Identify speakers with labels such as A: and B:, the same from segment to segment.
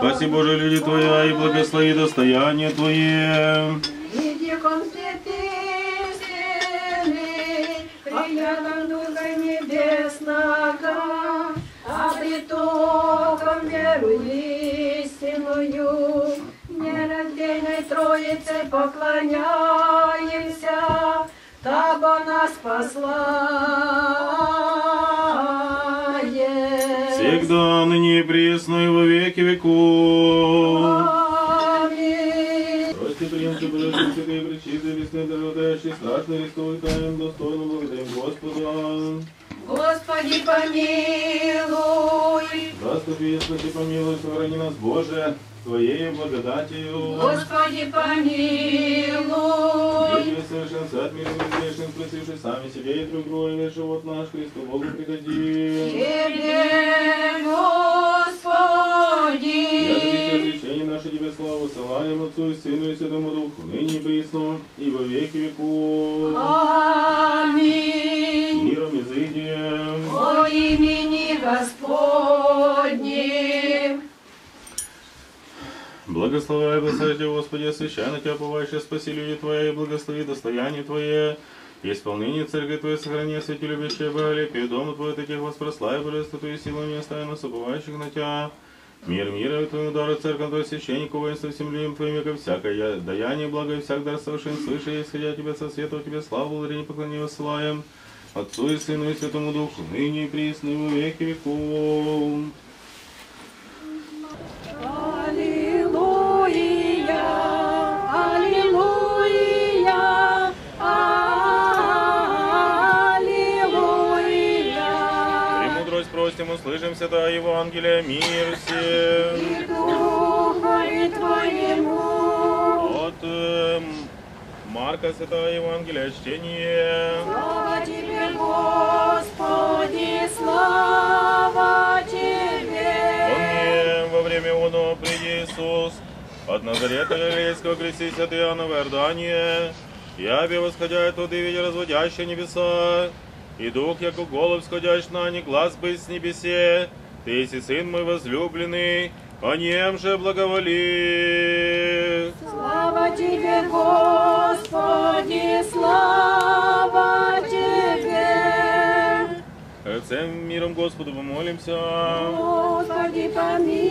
A: Спаси, Боже, люди Твоя, и благослови достояние Твое.
B: Приятом Духа Небесного, обретоком веру истинную, нераздельной Троице поклоняемся, так она спасла.
A: Всегда, ныне и пресно, и во веки веков. Приемки, Боже, святые, пречистые, лесные, дорогодающие, страшные, рисковые, таем, достойно, благодарим Господа.
B: Господи, помилуй.
A: Заступи, спаси, помилуй, сохрани нас, Боже, Твоею благодатью.
B: Господи, помилуй.
A: Люди совершенства от мира грешным, спросивши сами себе и друг друга, и живот наш Христу Богу приходи.
B: Тебе,
A: Я
B: Господи.
A: отречение наше Тебе славу ссылаем Отцу и Сыну и Святому Духу, ныне присно, и во веки веков.
B: Аминь.
A: Миром изыдем.
B: О имени Господнем.
A: Благословляй, благослови Тебя, Господи, освящай на Тебя, повайше, спаси люди Твои, благослови достояние Твое, исполнение церкви Твоей сохрани, освети любящее боголепие, дому Твой таких воспрославь, божество Твоей силы не остави нас, на Тебя. Мир мира и Твоему дару, церковь Твоей священнику, воинство всем людям Твоим, века всякое даяние, благо и всяк дар совершен, свыше, исходя Тебя со света, у Тебе славу, благодарение, поклонение высылаем. Отцу и Сыну и Святому Духу, ныне и присно, и во веки веков. Просим, услышим святое Евангелие, мир всем.
B: И Духа и Твоему.
A: От эм, Марка Святое Евангелие чтение.
B: Слава Тебе, Господи, слава Тебе.
A: Помни, во время оно приди Иисус, от Назарета Галилейского крестись от Иоанна в Иордане, Ябе восходя оттуда и видя разводящие небеса, и дух, яко голубь сходящ на них, глаз быть с небесе, ты есть сын мой возлюбленный, о нем же благоволи.
B: Слава Тебе, Господи, слава Тебе.
A: Всем миром Господу помолимся.
B: Господи, помилуй.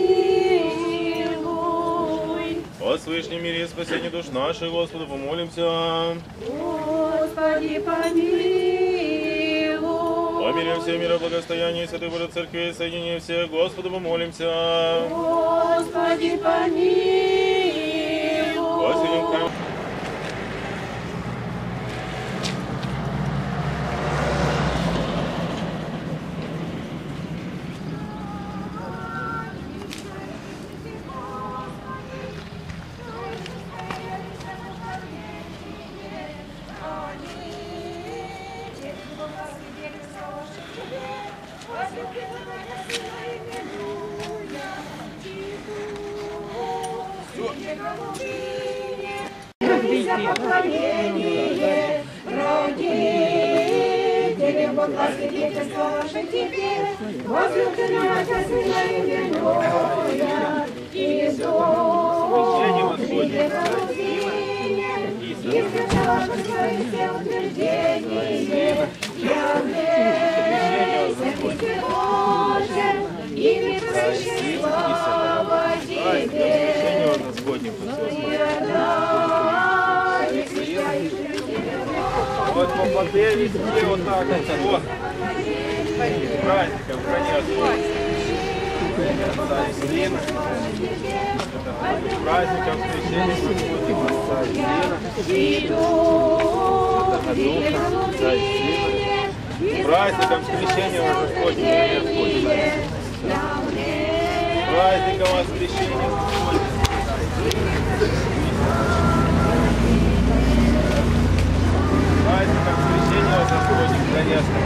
A: О свышнем мире и спасении душ наших, Господу помолимся.
B: Господи, помилуй.
A: О мире всего мира, благостоянии Святой Божьей Церкви и соединении всех, Господу помолимся.
B: Господи, помилуй. Поклонение родителям, Бога свидетельство ваше тебе, возлюбленного Сына и Дух тебе пробуждение, и все утверждение,
C: Вот попаде везде вот так вот. Праздником, конечно. Праздником Священника Господня, Отца праздником Крещения Господня. С праздником Воскресения Господня. Праздником Крещения Господня, конечно.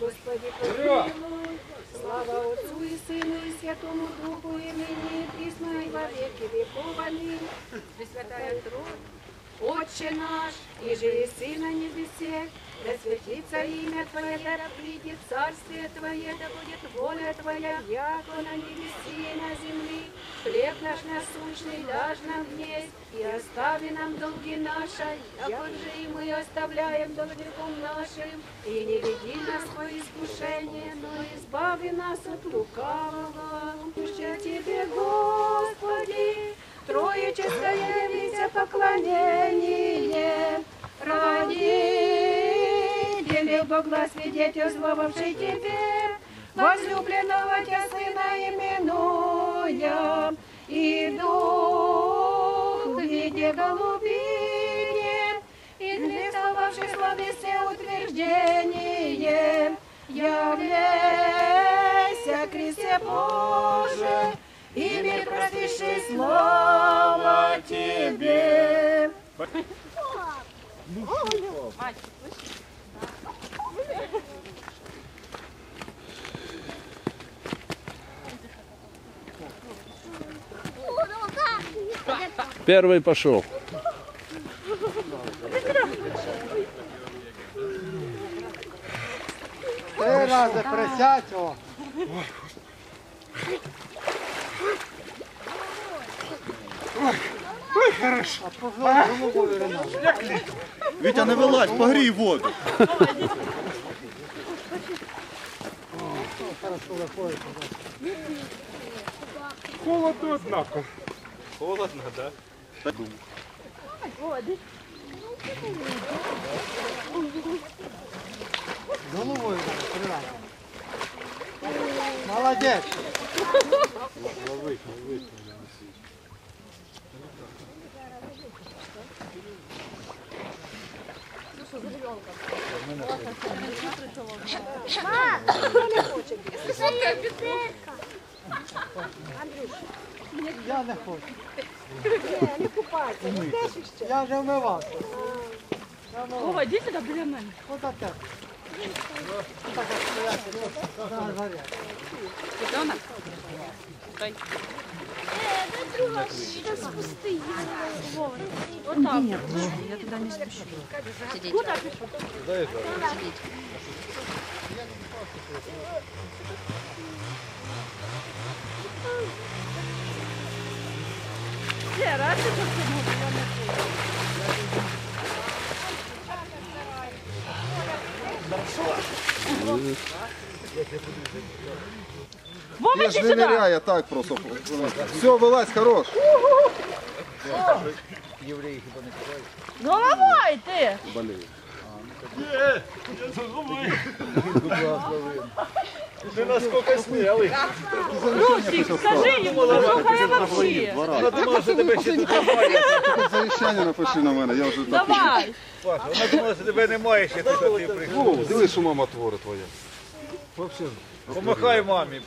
B: Господи, помилуй. Слава Отцу и Сыну и Святому Духу, и ныне и присно, и во веки веков. Аминь. Пресвятая Троица, Отче наш, же и Сын на небесе, да святится имя Твое, да придет царствие Твое, да будет воля Твоя, яко на небеси и на земли. Хлеб наш насущный дашь нам есть, и остави нам долги наши, яко же и мы оставляем должником нашим. И не веди нас во искушение, но избави нас от лукавого. Ще Тебе, Господи, троеческое вися поклонение. Родители Бога свидетельствовавший Тебе, возлюбленного Тебя Сына именуя, и Дух в виде голубине, и рисовавший словесе утверждение, являйся, Христе Боже, и мир просвещи слава Тебе.
D: Первый пошел.
E: Три рази присядь, о. Ой, хорошо. А пожалуй, головою Ренат.
F: Вітя, не вилазь, погрій воду.
E: Хорошо виходить.
C: Холодно, однако. Холодно, да?
E: Головою три рази. Молодець. Я не хочу.
B: Не купайся, не теж ще.
E: Я вже вмивався.
G: Вова, іди сюди біля мене.
E: Отак так. Так як стояти, ось, на горі.
G: Отак. Я туди не спішу. Лера, а ти що це буде? Я не хочу. Вова,
F: Я ж не я так просто. Все, вилазь, хорош.
G: Головой ти.
C: Ти наскільки смілий.
G: Русик, скажи йому, слухай вообще.
C: Я думала, що тебе ще тут немає.
F: Тільки завіщання напиши на мене, я вже так.
G: Давай.
C: Паша, Вона думала, що тебе немає ще тут, а ти прийшов.
F: О, дивись, що мама творить твоя.
C: Помахай мамі.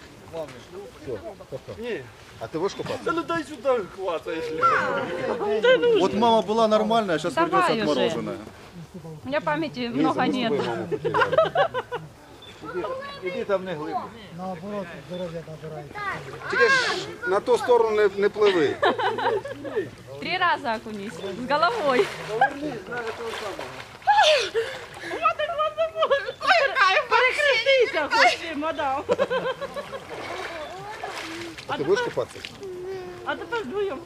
F: А ти будеш копати?
C: Та ну дай сюди хватаєш.
F: От мама була нормальна, а зараз
G: Давай
F: придеться
G: уже.
F: отмороженная.
G: У меня памяти много нет.
C: Іди там не глибоко.
E: Наоборот, здоров'я набирається.
F: Тільки ж на ту сторону не, не пливи.
G: Три раза окунись. С головой. Перекрестися хоче, мадам.
F: А ти будеш копатися?
G: А тепер вдвоєм.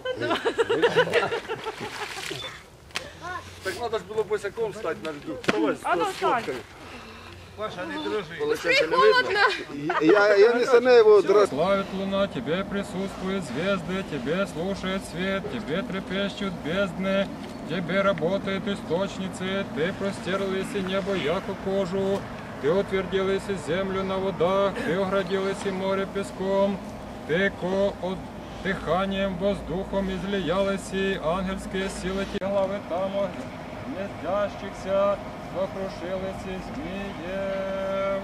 C: Так треба ж було босяком стати на льду. Давай,
G: А ну встань.
C: Паша, не дрожи.
F: Я, я не саме його драс.
H: Славит луна, тебе присутствуют звезды, тебе слушает свет, тебе трепещут бездны, тебе работают источницы, ты простерлися небо, яко кожу, ты утвердилася землю на водах, ты оградилася море песком, ты ко от дыханием воздухом излиялися, ангельские силы главы там гнездящихся, сокрушилися змеем.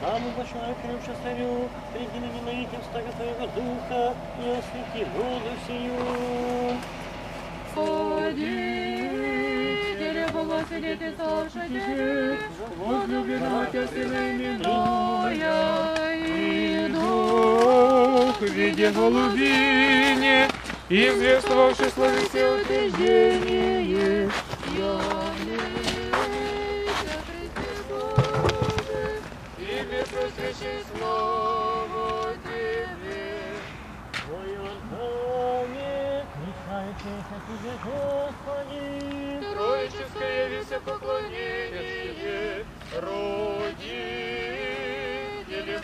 I: Самый большой крюша царю, приди на ненавидим ставя твоего духа, и освети воду сию.
G: Ходите, Бога сидите, слушайте, возлюбленного тебя силами моя, и дух
H: в виде голубини,
B: и известовавший славе все утверждение,
I: Господи.
B: Троическое весе поклонение, родители,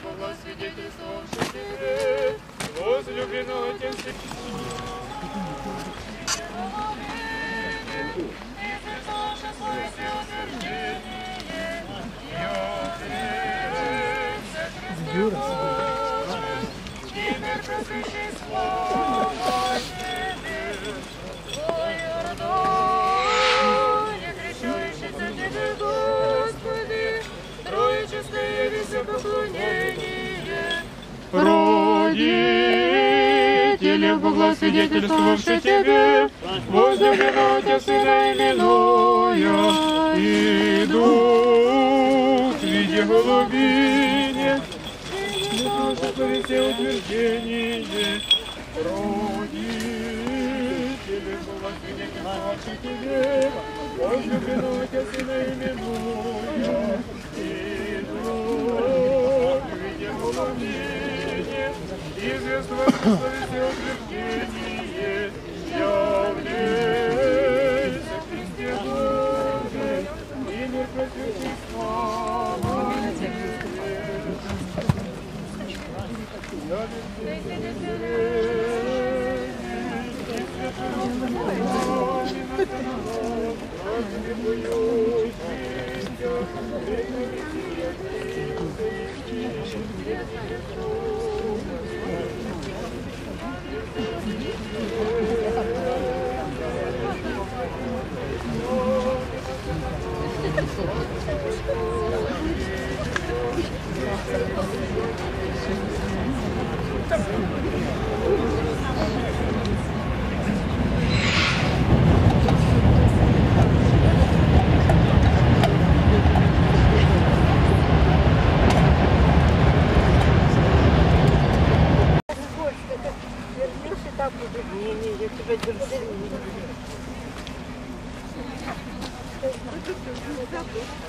B: Бога свидетельствовавши тебе, возлюбленного тем Троеческое свидетельствовавши тебе, возлюбленного Отца Сына именуя, и Дух в виде голубине, наше творит все утверждение, родители, Бога свидетельствовавши тебе, возлюбленного Отца Сына именуя, и Дух в виде голубине, известного
E: не, я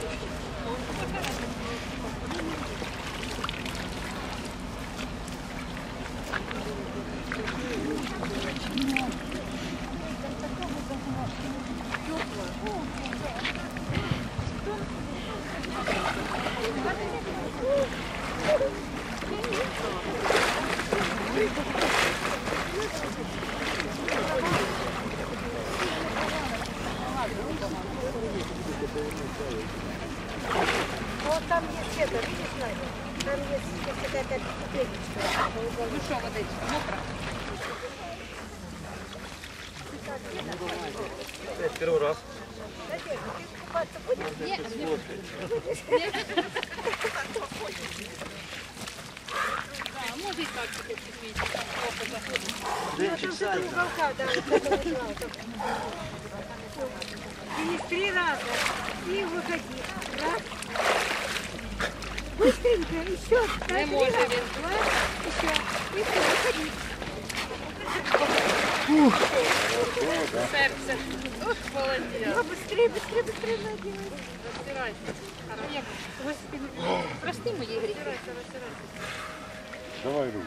E: Вот там есть это, видишь, Надя? Там есть сейчас какая-то ступенечка. Ну что, вот эти, мокро?
C: Первый раз.
E: Купаться будешь? Нет,
J: Може і так таке чуть-чуть.
E: Нет, там этого уголка, да, вот этого уголка. И три раза. И выходи. Раз. Быстренько, еще.
J: Не може він.
E: Два, еще. И все, выходи.
J: Серце. Ух, молодець.
E: Ну, быстрее, быстрее, быстрее, Надя.
J: Розтирайся. Господи. Прости мої гріхи.
G: Давай руку.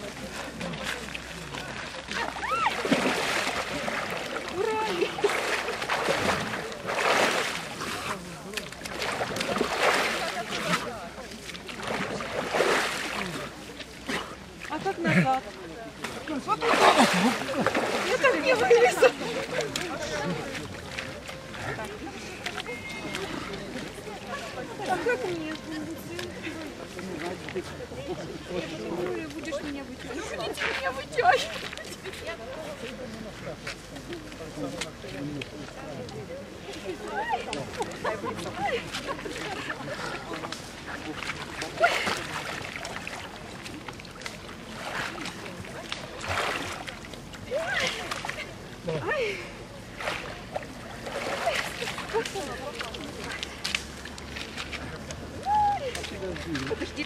E: Будешь меня вытягивать. Ну, будете меня вытягивать. Ай! Подожди.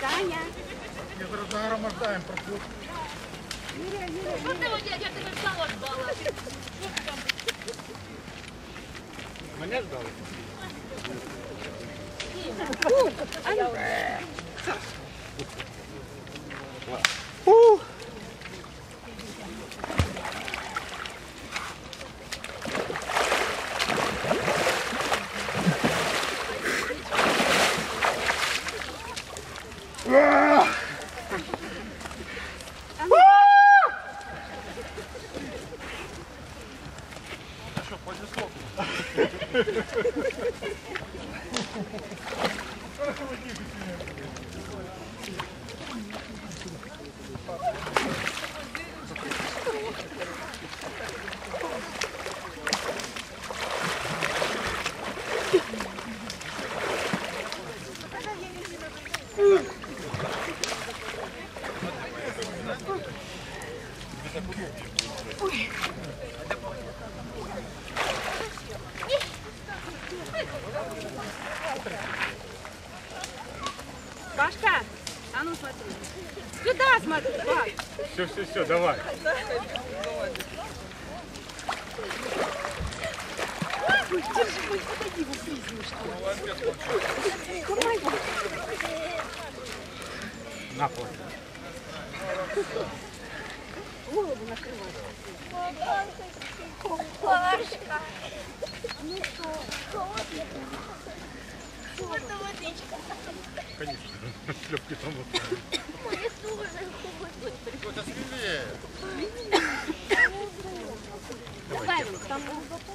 B: Таня.
C: Мене ждали?
B: Пашка, а ну смотри. Сюда смотри, Паш.
C: Все, все, все, давай. На пол.
F: Пашка. Ну что, холодно? Холодно водичка.
C: Конечно. Шлепки там вот.
F: Мне тоже холодно. Давай, там глубоко.